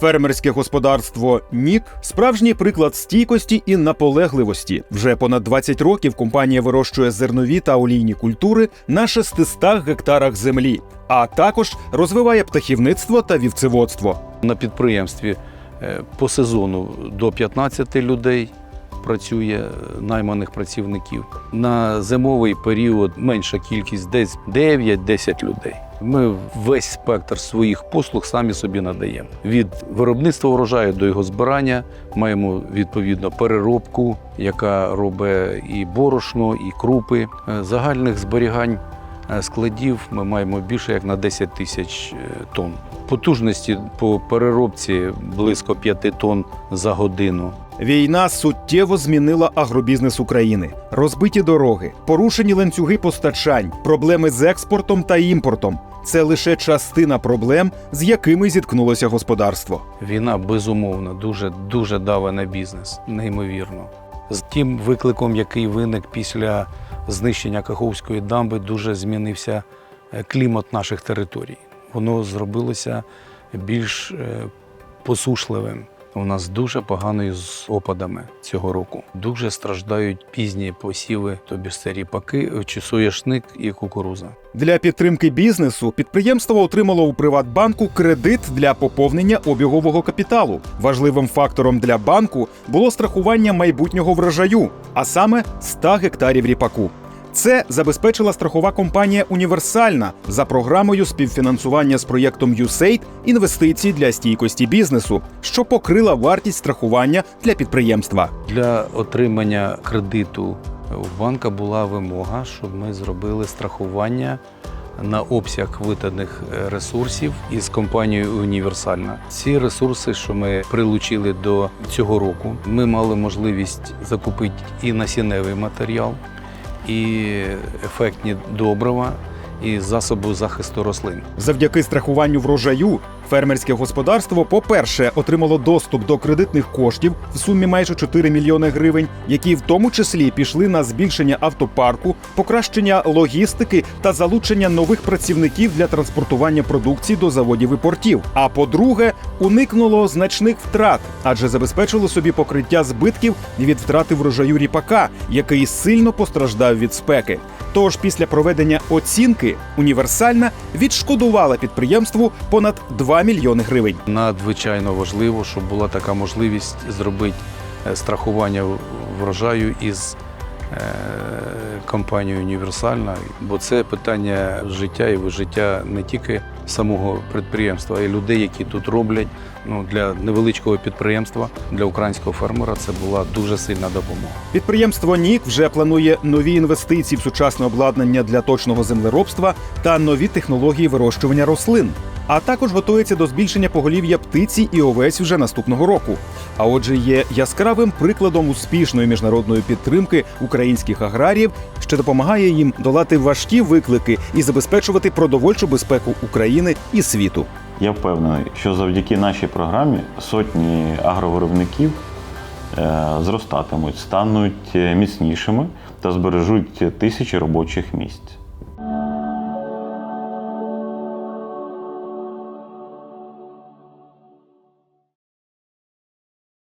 Фермерське господарство Нік справжній приклад стійкості і наполегливості. Вже понад 20 років компанія вирощує зернові та олійні культури на 600 гектарах землі, а також розвиває птахівництво та вівцеводство. На підприємстві е, по сезону до 15 людей працює е, найманих працівників. На зимовий період менша кількість, десь 9-10 людей. Ми весь спектр своїх послуг самі собі надаємо. Від виробництва врожаю до його збирання маємо відповідно переробку, яка робить і борошно, і крупи. Е, Загальних зберігань е, складів ми маємо більше як на 10 тисяч тонн. Потужності по переробці близько 5 тонн за годину. Війна суттєво змінила агробізнес України. Розбиті дороги, порушені ланцюги постачань, проблеми з експортом та імпортом. Це лише частина проблем, з якими зіткнулося господарство. Війна безумовно дуже дуже дава на бізнес, неймовірно. З тим викликом, який виник після знищення Каховської дамби, дуже змінився е, клімат наших територій. Воно зробилося більш е, посушливим. У нас дуже погано з опадами цього року. Дуже страждають пізні посіви, тобі це ріпаки, чи соняшник і кукуруза. Для підтримки бізнесу підприємство отримало у Приватбанку кредит для поповнення обігового капіталу. Важливим фактором для банку було страхування майбутнього врожаю, а саме 100 гектарів ріпаку. Це забезпечила страхова компанія Універсальна за програмою співфінансування з проєктом USAID інвестицій для стійкості бізнесу, що покрила вартість страхування для підприємства. Для отримання кредиту в банка була вимога, щоб ми зробили страхування на обсяг витаних е, ресурсів із компанією Універсальна. Ці ресурси, що ми прилучили до цього року, ми мали можливість закупити і насінневий матеріал, і ефектні добрива, і засоби захисту рослин. Завдяки страхуванню врожаю фермерське господарство, по-перше, отримало доступ до кредитних коштів в сумі майже 4 мільйони гривень, які в тому числі пішли на збільшення автопарку, покращення логістики та залучення нових працівників для транспортування продукції до заводів і портів. А по-друге, уникнуло значних втрат, адже забезпечило собі покриття збитків від втрати врожаю ріпака, який сильно постраждав від спеки. Тож після проведення оцінки універсальна відшкодувала підприємству понад 2 мільйони гривень. Надзвичайно важливо, щоб була така можливість зробити е, страхування врожаю із е, компанією Універсальна, бо це питання життя і вижиття не тільки самого підприємства, і людей, які тут роблять. Ну, для невеличкого підприємства, для українського фермера це була дуже сильна допомога. Підприємство Нік вже планує нові інвестиції в сучасне обладнання для точного землеробства та нові технології вирощування рослин. А також готується до збільшення поголів'я птиці і овець вже наступного року. А отже, є яскравим прикладом успішної міжнародної підтримки українських аграріїв, що допомагає їм долати важкі виклики і забезпечувати продовольчу безпеку України і світу. Я впевнений, що завдяки нашій програмі сотні агровиробників е, зростатимуть, стануть е, міцнішими та збережуть тисячі робочих місць.